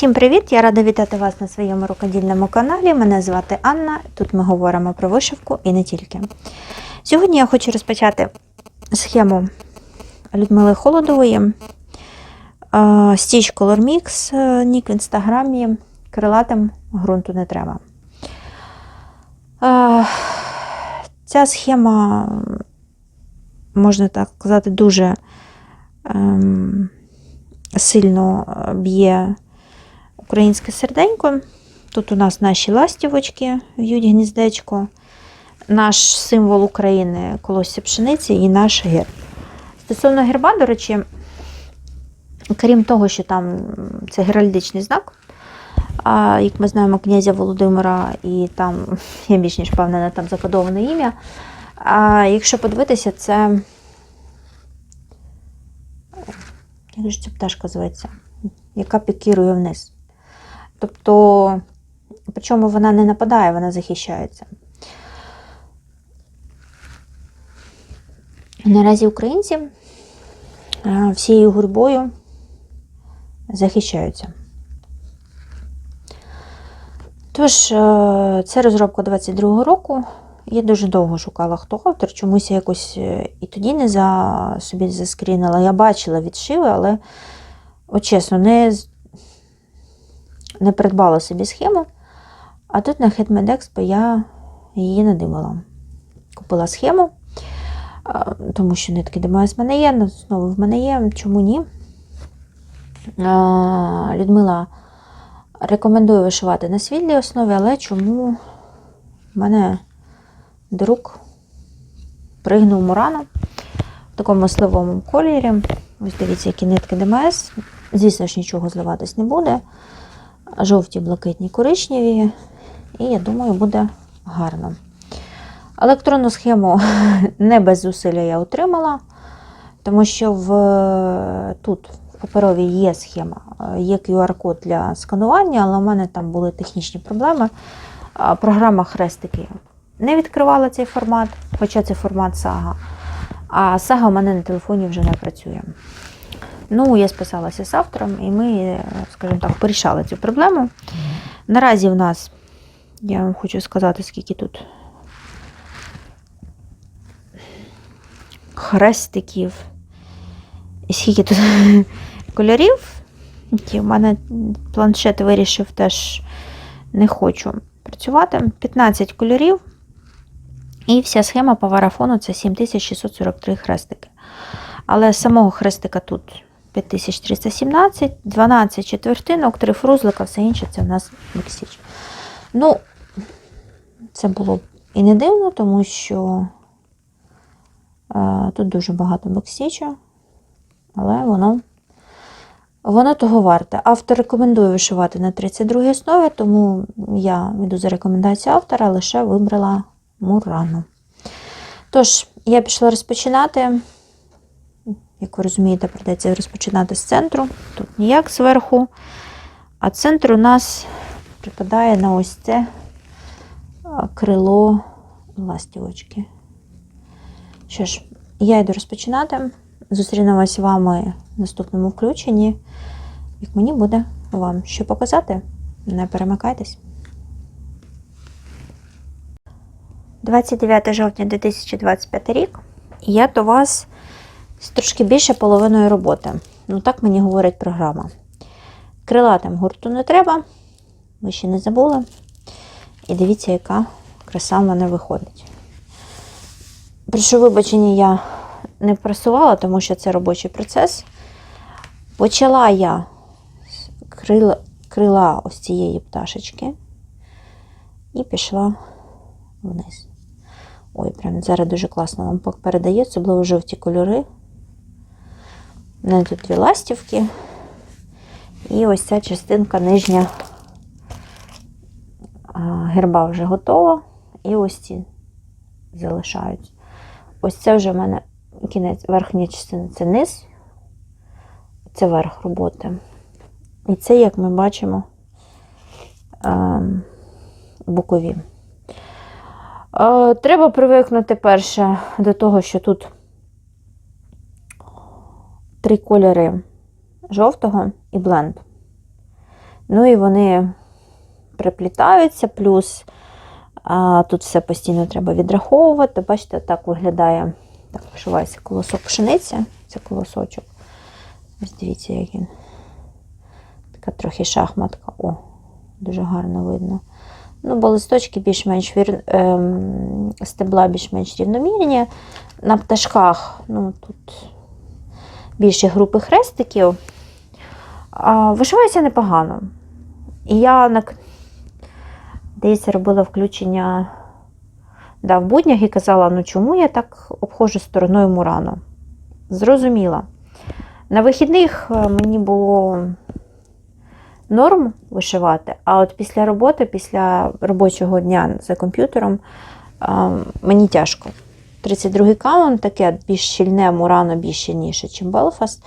Всім привіт! Я рада вітати вас на своєму рукодільному каналі. Мене звати Анна. Тут ми говоримо про вишивку і не тільки. Сьогодні я хочу розпочати схему Людмили Холодової. Stitch Color Mix, нік в інстаграмі. Крилатим ґрунту не треба. Ця схема, можна так сказати, дуже ем, сильно б'є українське серденько. Тут у нас наші ластівочки в'ють гніздечко, наш символ України колосся пшениці і наш герб. Стосовно герба, до речі, крім того, що там це геральдичний знак, а, як ми знаємо, князя Володимира, і там, я більш ніж впевнена, там закодоване ім'я. А якщо подивитися, це. Як ж ця пташка зветься? Яка пікірує вниз. Тобто, причому вона не нападає, вона захищається. Наразі українці е, всією гурбою захищаються. Тож, е, це розробка 22-го року. Я дуже довго шукала, хто автор. Чомусь я якось е, і тоді не за собі заскрінила. Я бачила відшиви, але, от чесно, не, не придбала собі схему. А тут на Hetman я її надивила. Купила схему, тому що нитки ДМС в мене є, знову в мене є. Чому ні? Людмила рекомендує вишивати на світлій основі, але чому в мене друг пригнув мурану в такому сливовому кольорі. Ось дивіться, які нитки ДМС. Звісно ж, нічого зливатись не буде. Жовті, блакитні, коричневі. І я думаю, буде гарно. Електронну схему не без зусилля я отримала, тому що в, тут в паперовій є схема, є QR-код для сканування, але у мене там були технічні проблеми. Програма Хрестики не відкривала цей формат, хоча це формат сага. А сага у мене на телефоні вже не працює. Ну, я списалася з автором, і ми, е, скажімо так, порішали цю проблему. Наразі в нас, я вам хочу сказати, скільки тут хрестиків, і скільки тут кольорів. У мене планшет вирішив теж не хочу працювати. 15 кольорів. І вся схема по варафону це 7643 хрестики. Але самого хрестика тут 5317, 12 четвертинок, 3 фрузлика, все інше це в нас бексіч. Ну, це було б і не дивно, тому що е, тут дуже багато бексічу, але воно, воно того варте. Автор рекомендує вишивати на 32 основі, тому я йду за рекомендацією автора, лише вибрала Мурану. Тож, я пішла розпочинати. Як ви розумієте, прийдеться розпочинати з центру. Тут ніяк зверху. А центр у нас припадає на ось це крило ластівочки. Що ж, я йду розпочинати. Зустрінемось з вами в наступному включенні. Як мені буде вам що показати, не перемикайтесь. 29 жовтня 2025 рік. Я до вас з трошки більше половиною роботи. Ну, так мені говорить програма. Крилатим гурту не треба, ви ще не забули. І дивіться, яка краса в мене виходить. Прошу вибачення, я не прасувала, тому що це робочий процес. Почала я з крила, крила ось цієї пташечки і пішла вниз. Ой, прям зараз дуже класно вам передає, особливо жовті кольори. Мене тут дві ластівки. І ось ця частинка нижня герба вже готова. І ось ці залишаються. Ось це вже в мене кінець, верхня частина це низ, це верх роботи. І це, як ми бачимо, бокові. Треба привикнути перше до того, що тут три кольори жовтого і бленд. Ну і вони приплітаються, плюс а, тут все постійно треба відраховувати. Бачите, так виглядає. Так, вишивається колосок пшениці, це колосочок. Ось дивіться, як він. Така трохи шахматка. О, дуже гарно видно. Ну, бо листочки більш-менш ем, стебла більш-менш рівномірні. На пташках, ну тут більші групи хрестиків. А, вишивається непогано. І я на... десь робила включення да, в буднях і казала, ну чому я так обходжу стороною Мурану? Зрозуміла. На вихідних е, мені було норм вишивати, а от після роботи, після робочого дня за комп'ютером, мені тяжко. 32-й каунт таке більш щільне, мурано більш щільніше, ніж Белфаст,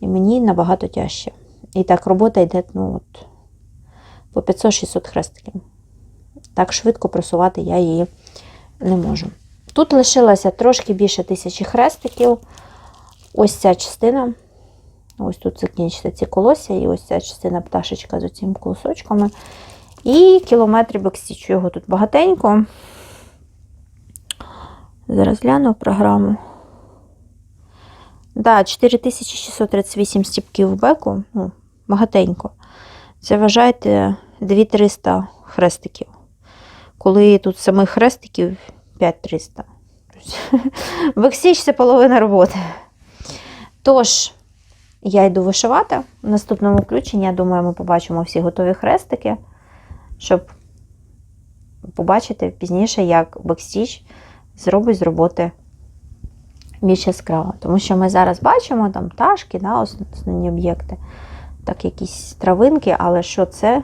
і мені набагато тяжче. І так робота йде ну, от, по 500-600 хрестиків. Так швидко просувати я її не можу. Тут лишилося трошки більше тисячі хрестиків. Ось ця частина. Ось тут закінчиться ці колосся, і ось ця частина пташечка з цими колосочками. І кілометри бекстічу. Його тут багатенько. Зараз гляну програму. Да, 4638 стіпків в беку. Ну, багатенько. Це вважайте 2300 хрестиків. Коли тут самих хрестиків 5300. Бексіч це половина роботи. Тож, я йду вишивати. В наступному включенні, я думаю, ми побачимо всі готові хрестики, щоб побачити пізніше, як бекстіч зробить з роботи більш яскраво. Тому що ми зараз бачимо там пташки, да, основні об'єкти, так якісь травинки, але що це,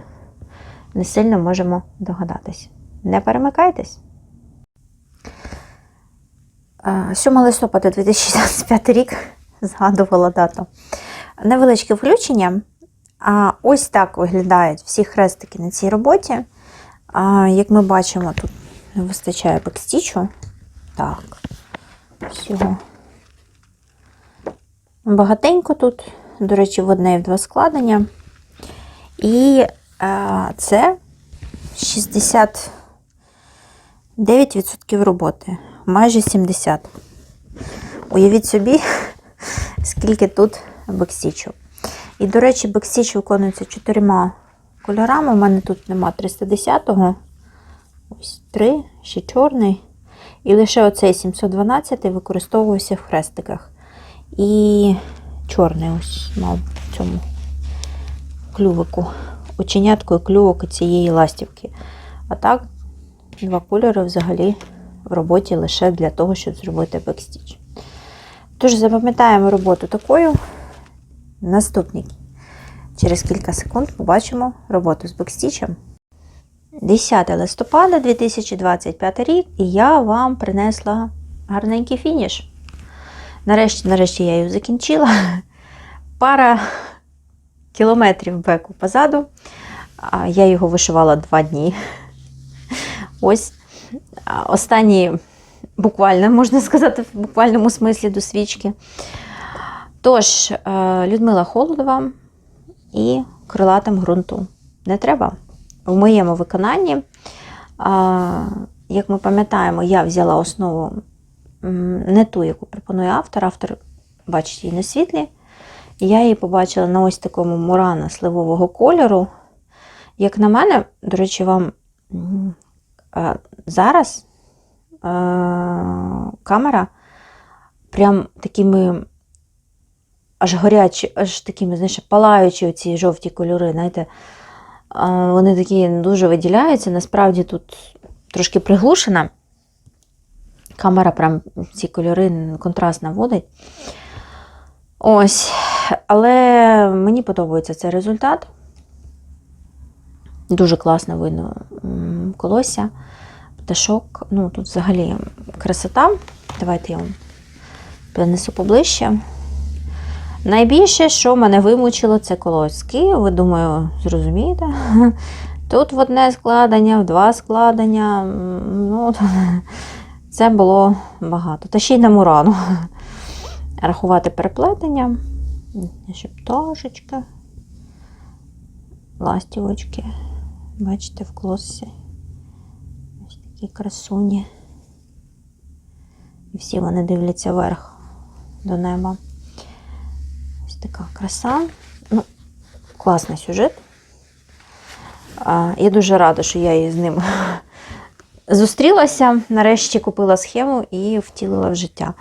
не сильно можемо догадатись. Не перемикайтесь. 7 листопада 2025 рік згадувала дату. Невеличке включення. А ось так виглядають всі хрестики на цій роботі. Як ми бачимо, тут не вистачає бекстічу. Так, всього. Багатенько тут, до речі, в одне і в два складення. І а, це 69% роботи, майже 70%. Уявіть собі, скільки тут бекстічу. І, до речі, бекстіч виконується чотирма кольорами. У мене тут нема 310-го. Ось три, ще чорний. І лише оцей 712 використовується в хрестиках. І чорний ось мав в цьому клювику. Оченятку і клювик цієї ластівки. А так, два кольори взагалі в роботі лише для того, щоб зробити бекстіч. Тож, запам'ятаємо роботу такою. Наступний. Через кілька секунд побачимо роботу з бекстічем. 10 листопада 2025 рік, і я вам принесла гарненький фініш. Нарешті, нарешті я її закінчила. Пара кілометрів беку позаду. Я його вишивала два дні. Ось останні, буквально, можна сказати, в буквальному смислі до свічки. Тож, е, Людмила Холодова і крилатим ґрунту не треба. В моєму виконанні, як ми пам'ятаємо, я взяла основу не ту, яку пропонує автор. Автор, бачить її на світлі. Я її побачила на ось такому мурана сливового кольору. Як на мене, до речі, вам зараз камера прям такими аж горячі, аж такими, знаєш, палаючі ці жовті кольори, знаєте, вони такі дуже виділяються. Насправді тут трошки приглушена. Камера прям ці кольори контраст наводить. Ось. Але мені подобається цей результат. Дуже класно видно колосся, пташок. Ну, тут взагалі красота. Давайте я вам перенесу поближче. Найбільше, що мене вимучило, це колоски. Ви думаю, зрозумієте? Тут в одне складення, в два складення. Ну, це було багато. Та ще й на мурану. Рахувати переплетення. Ще пташечка. ластівочки. Бачите, в клосі. Ось такі красуні. І всі вони дивляться вверх до неба. Така краса. Ну, класний сюжет. Я дуже рада, що я із ним зустрілася. Нарешті купила схему і втілила в життя.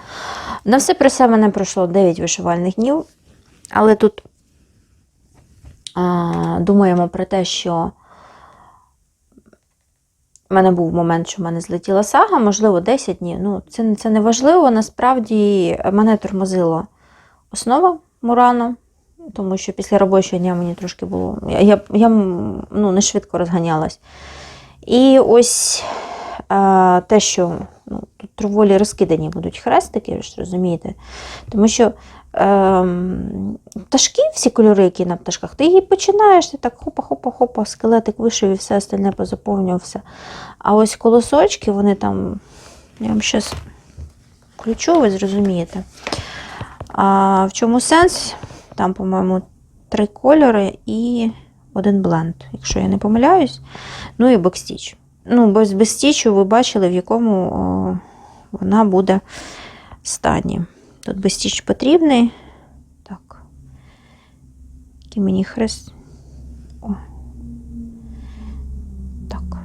На все про все мене пройшло 9 вишивальних днів, але тут думаємо про те, що в мене був момент, що в мене злетіла сага, можливо, 10 днів. Ну, це, це не важливо. Насправді мене тормозила основа Мурану, тому що після робочого дня мені трошки було. Я, я, ну, не швидко розганялась. І ось е, те, що ну, тут доволі розкидані будуть хрестики, ви ж розумієте. Тому що е, пташки, всі кольори, які на пташках, ти її починаєш, ти так хопа-хопа-хопа, скелетик вишив і все остальне позаповнювався. А ось колосочки, вони там, я вам щас включу, ви зрозумієте. А в чому сенс? Там, по-моєму, три кольори і один бленд, якщо я не помиляюсь. Ну і бекстіч. Ну, без бекстічу ви бачили, в якому о, вона буде стані. Тут бекстіч потрібний. Так. Який мені хрест. О. Так.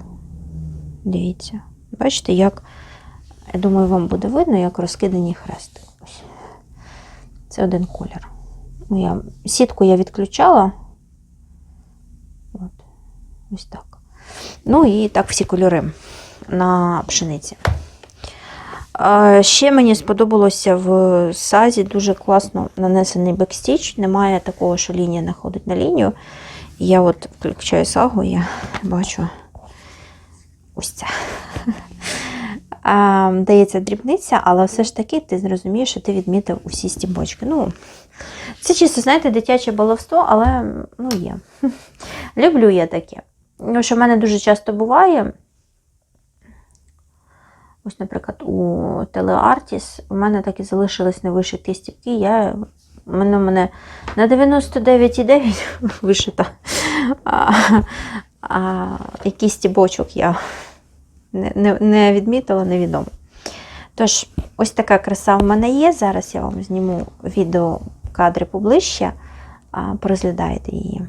Дивіться. Бачите, як, я думаю, вам буде видно, як розкидані хрести. Це один колір. Ну, я, сітку я відключала. От. Ось так. Ну і так всі кольори на пшениці. Ще мені сподобалося в сазі дуже класно нанесений бекстіч. Немає такого, що лінія находить на лінію. Я от включаю сагу, я бачу ось це. Дається дрібниця, але все ж таки ти зрозумієш, що ти відмітив усі стібочки. Ну, це чисто, знаєте, дитяче баловство, але ну, є. Люблю я таке. Що в мене дуже часто буває. Ось, наприклад, у Телеартіс у мене так і залишились невишиті стіпки. Я, у мене, мене на 99,9 вишита. А, а який стібочок я не, не, відмітила, невідомо. Тож, ось така краса в мене є. Зараз я вам зніму відео кадри поближче, а, порозглядайте її.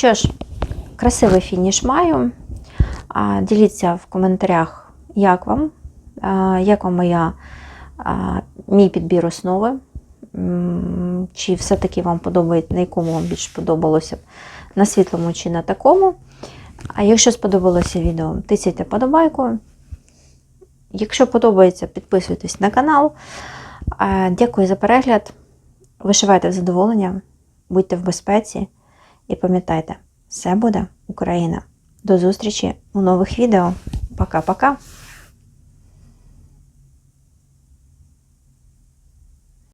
Що ж, красивий фініш маю. Діліться в коментарях, як вам, як вам моя, мій підбір основи. Чи все-таки вам подобається, на якому вам більше подобалося на світлому чи на такому. А якщо сподобалося відео, тисяйте подобайку. Якщо подобається, підписуйтесь на канал. Дякую за перегляд. Вишивайте задоволення, будьте в безпеці. І пам'ятайте, все буде Україна. До зустрічі у нових відео. Пока-пока!